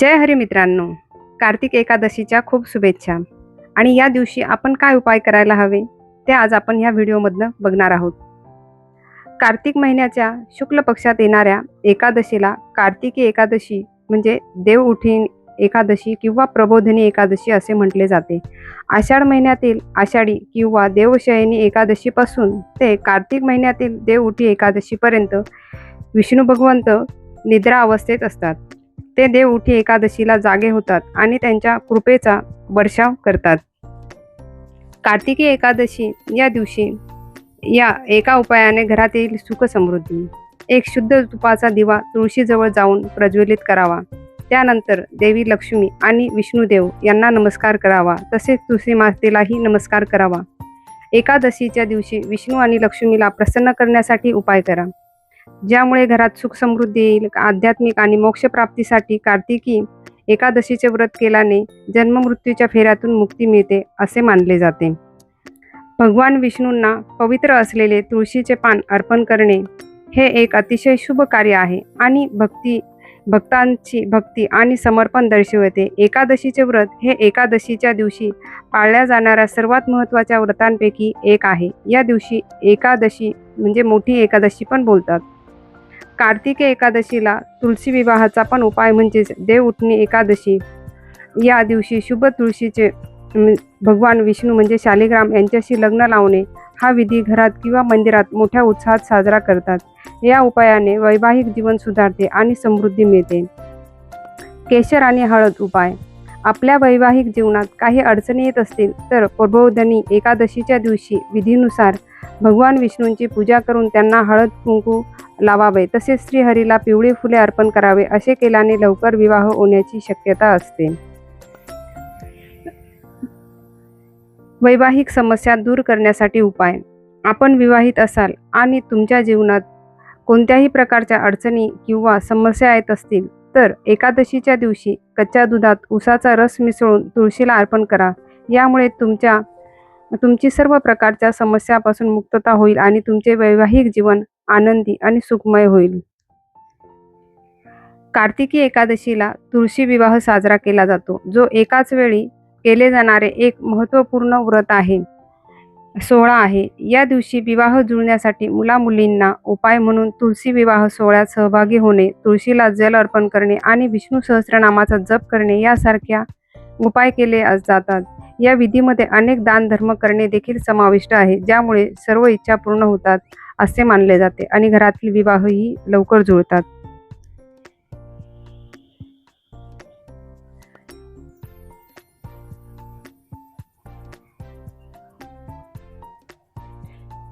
जय हरी मित्रांनो. कार्तिक एकादशीच्या खूप शुभेच्छा. आणि या दिवशी आपण काय उपाय करायला हवे ते आज आपण ह्या व्हिडिओमधनं बघणार आहोत. कार्तिक महिन्याच्या शुक्ल पक्षात येणाऱ्या एकादशीला कार्तिकी एकादशी म्हणजे देव उठीन एकादशी किंवा प्रबोधनी एकादशी असे म्हटले जाते. आषाढ महिन्यातील आषाढी किंवा देवशयनी एकादशीपासून ते कार्तिक महिन्यातील देव उठी एकादशीपर्यंत विष्णू भगवंत निद्रा अवस्थेत असतात. ते देव उठी एकादशीला जागे होतात आणि त्यांच्या कृपेचा वर्षाव करतात. कार्तिकी एकादशी या दिवशी या एका उपायाने घरात येईल सुख समृद्धी एक शुद्ध तुपाचा दिवा तुळशीजवळ जाऊन प्रज्वलित करावा. त्यानंतर देवी लक्ष्मी आणि विष्णुदेव यांना नमस्कार करावा तसेच तुळशी मातेलाही नमस्कार करावा. एकादशीच्या दिवशी विष्णू आणि लक्ष्मीला प्रसन्न करण्यासाठी उपाय करा. ज्यामुळे घरात सुख समृद्धी येईल आध्यात्मिक आणि मोक्षप्राप्तीसाठी कार्तिकी एकादशीचे व्रत केल्याने जन्ममृत्यूच्या फेऱ्यातून मुक्ती मिळते असे मानले जाते. भगवान विष्णूंना पवित्र असलेले तुळशीचे पान अर्पण करणे हे एक अतिशय शुभ कार्य आहे आणि भक्ती भक्तांची भक्ती आणि समर्पण दर्शवते. एकादशीचे व्रत हे एकादशीच्या दिवशी पाळल्या जाणाऱ्या सर्वात महत्त्वाच्या व्रतांपैकी एक आहे. या दिवशी एकादशी म्हणजे मोठी एकादशी पण बोलतात. कार्तिकी एकादशीला तुळशी विवाहाचा पण उपाय म्हणजेच देव उठणी एकादशी. या दिवशी शुभ तुळशीचे भगवान विष्णू म्हणजे शालिग्राम यांच्याशी लग्न लावणे हा विधी घरात किंवा मंदिरात मोठ्या उत्साहात साजरा करतात. या उपायाने वैवाहिक जीवन सुधारते आणि समृद्धी मिळते. केशर आणि हळद उपाय. आपल्या वैवाहिक जीवनात काही अडचणी येत असतील तर प्रबोधनी एकादशीच्या दिवशी विधीनुसार भगवान विष्णूंची पूजा करून त्यांना हळद कुंकू लावावे. तसेच श्रीहरीला पिवळी फुले अर्पण करावे असे केल्याने लवकर विवाह होण्याची शक्यता असते. वैवाहिक समस्या दूर करण्यासाठी उपाय. आपण विवाहित असाल आणि तुमच्या जीवनात कोणत्याही प्रकारच्या अडचणी किंवा समस्या येत असतील तर एकादशीच्या दिवशी कच्च्या दुधात उसाचा रस मिसळून तुळशीला अर्पण करा. यामुळे तुमच्या तुमची सर्व प्रकारच्या समस्यापासून मुक्तता होईल आणि तुमचे वैवाहिक जीवन आनंदी आणि सुखमय होईल. कार्तिकी एकादशीला तुळशी विवाह साजरा केला जातो जो एकाच वेळी केले जाणारे एक महत्त्वपूर्ण व्रत आहे सोहळा आहे. या दिवशी विवाह जुळण्यासाठी मुलामुलींना उपाय म्हणून तुळशी विवाह सोहळ्यात सहभागी होणे तुळशीला जल अर्पण करणे आणि विष्णू सहस्रनामाचा जप करणे यासारख्या उपाय केले जातात. या विधीमध्ये अनेक दान धर्म करणे देखील समाविष्ट आहे ज्यामुळे सर्व इच्छा पूर्ण होतात. असे मानले जाते आणि घरातील विवाहही लवकर जुळतात.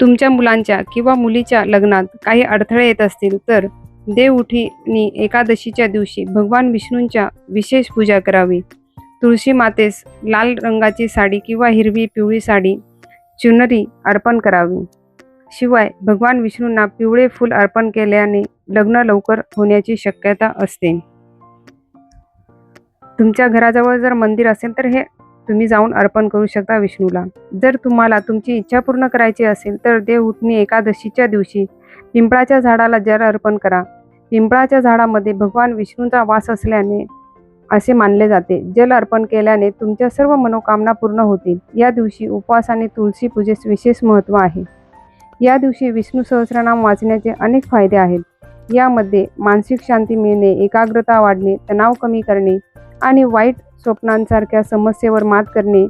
तुमच्या मुलांच्या किंवा मुलीच्या लग्नात काही अडथळे येत असतील तर देवउठीनी एकादशीच्या दिवशी भगवान विष्णूंच्या विशेष पूजा करावी. तुळशी मातेस लाल रंगाची साडी किंवा हिरवी पिवळी साडी चुनरी अर्पण करावी. शिवाय भगवान विष्णूंना पिवळे फूल अर्पण केल्याने लग्न लवकर होण्याची शक्यता असते. तुमच्या घराजवळ जर मंदिर असेल तर हे तुम्ही जाऊन अर्पण करू शकता विष्णूला. जर तुम्हाला तुमची इच्छा पूर्ण करायची असेल तर देव उठणी एकादशीच्या दिवशी पिंपळाच्या झाडाला जल अर्पण करा. पिंपळाच्या झाडामध्ये भगवान विष्णूंचा वास असल्याने असे मानले जाते. जल अर्पण केल्याने तुमच्या सर्व मनोकामना पूर्ण होतील. या दिवशी उपवास आणि तुळशी पूजेस विशेष महत्त्व आहे. या दिवशी विष्णू सहस्रनाम वाचण्याचे अनेक फायदे आहेत. यामध्ये मानसिक शांती मिळणे एकाग्रता वाढणे तणाव कमी करणे आणि वाईट स्वप्नांसारख्या समस्येवर मात करणे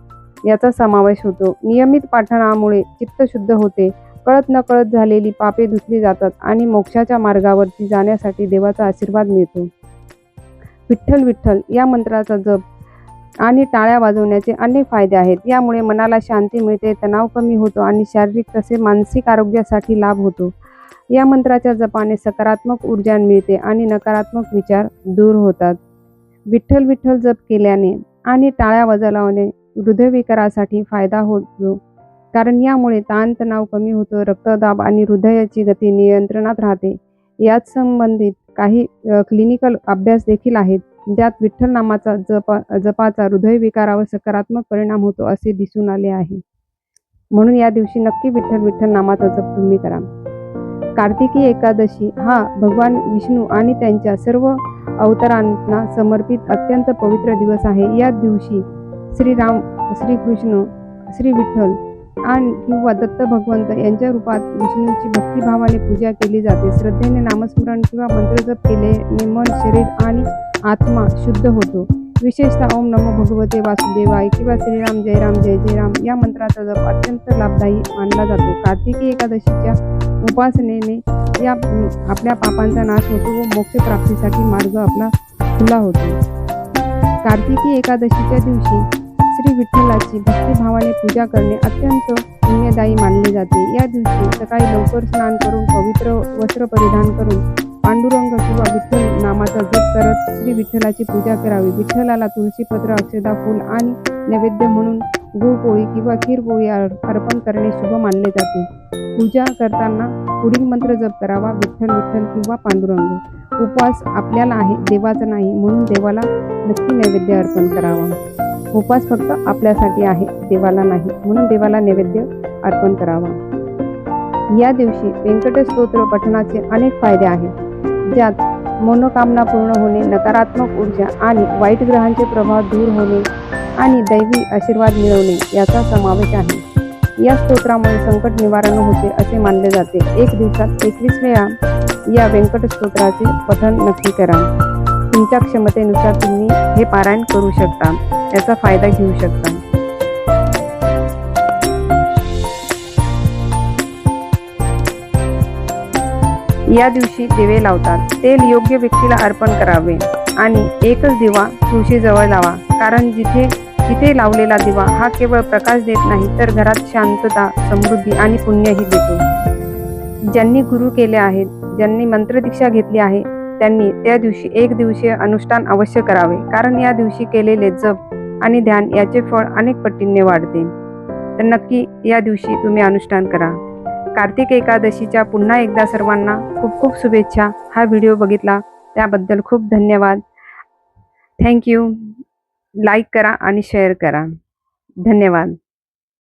याचा समावेश होतो. नियमित पाठणामुळे चित्त शुद्ध होते. कळत नकळत झालेली पापे धुतली जातात आणि मोक्षाच्या मार्गावरती जाण्यासाठी देवाचा आशीर्वाद मिळतो. विठ्ठल विठ्ठल या मंत्राचा जप आणि टाळ्या वाजवण्याचे अनेक फायदे आहेत. यामुळे मनाला शांती मिळते तणाव कमी होतो आणि शारीरिक तसे मानसिक आरोग्यासाठी लाभ होतो. या मंत्राच्या जपाने सकारात्मक ऊर्जा मिळते आणि नकारात्मक विचार दूर होतात. विठ्ठल विठ्ठल जप केल्याने आणि टाळ्या वाजवल्याने हृदयविकारासाठी फायदा होतो. कारण यामुळे ताणतणाव कमी होतो रक्तदाब आणि हृदयाची गती नियंत्रणात राहते. याच संबंधित काही क्लिनिकल अभ्यास देखील आहेत. ज्यात विठ्ठल नामाचा जप जपाचा हृदयविकारावर सकारात्मक परिणाम होतो असे दिसून आले आहे. म्हणून या दिवशी नक्की विठ्ठल विठ्ठल नामाचा जप तुम्ही करा. कार्तिकी एकादशी हा भगवान विष्णू आणि त्यांच्या सर्व अवतारांना समर्पित अत्यंत पवित्र दिवस आहे. या दिवशी श्रीराम श्रीकृष्ण श्री विठ्ठल आणि किंवा दत्त भगवंत यांच्या रूपात विष्णूची भक्तिभावाने पूजा केली जाते. श्रद्धेने नामस्मरण किंवा मंत्रजप केल्याने मन शरीर आणि आत्मा शुद्ध होतो. विशेषतः ओम नमो भगवते वासुदेवाय. किंवा श्रीराम जय राम जय जय राम. या मंत्राचा जप अत्यंत लाभदायी मानला जातो. कार्तिकी एकादशीच्या उपासनेने या आपल्या पापांचा नाश होतो व मोक्ष प्राप्तीसाठी मार्ग आपला खुला होतो. कार्तिकी एकादशीच्या दिवशी श्री विठ्ठलाची भक्तिभावाने पूजा करणे अत्यंत पुण्यदायी मानले जाते. या दिवशी सकाळी लवकर स्नान करून पवित्र वस्त्र परिधान करून पांडुरंग किंवा विठ्ठल नामाचा जप करत श्री विठ्ठलाची पूजा करावी. विठ्ठलाला तुळशीपत्र अक्षदा फूल आणि नैवेद्य म्हणून गुळपोळी किंवा खीरपोळी अर्पण करणे शुभ मानले जाते. पूजा करताना पुढील मंत्र जप करावा विठ्ठल विठ्ठल किंवा पांडुरंग. उपवास आपल्याला आहे देवाचा नाही म्हणून देवाला नक्की नैवेद्य अर्पण करावा. उपवास फक्त आपल्यासाठी आहे देवाला नाही म्हणून देवाला नैवेद्य अर्पण करावा. या दिवशी व्यंकट स्तोत्र पठणाचे अनेक फायदे आहेत. ज्यात मनोकामना पूर्ण होणे नकारात्मक ऊर्जा आणि वाईट ग्रहांचे प्रभाव दूर होणे आणि दैवी आशीर्वाद मिळवणे याचा समावेश आहे. या स्तोत्रामुळे संकट निवारण होते असे मानले जाते. एक दिवसात एकवीस वेळा या व्यंकट स्तोत्राचे पठण नक्की करा. तुमच्या क्षमतेनुसार तुम्ही हे पारायण करू शकता. याचा फायदा घेऊ शकता. या दिवशी दिवे लावतात. तेल योग्य व्यक्तीला अर्पण करावे आणि एकच दिवा तुळशीजवळ लावा. कारण जिथे जिथे लावलेला दिवा हा केवळ प्रकाश देत नाही तर घरात शांतता समृद्धी आणि पुण्यही देतो. ज्यांनी गुरु केले आहेत ज्यांनी मंत्रदीक्षा घेतली आहे त्यांनी त्या दिवशी एक दिवसीय अनुष्ठान अवश्य करावे. कारण या दिवशी केलेले जप आणि ध्यान याचे फळ अनेक पटींनी वाढते. तर नक्की या दिवशी तुम्ही अनुष्ठान करा. कार्तिक एकादशीच्या पुन्हा एकदा सर्वांना खूप खूप शुभेच्छा. हा व्हिडिओ बघितला त्याबद्दल खूप धन्यवाद. थँक्यू लाईक करा आणि शेअर करा. धन्यवाद.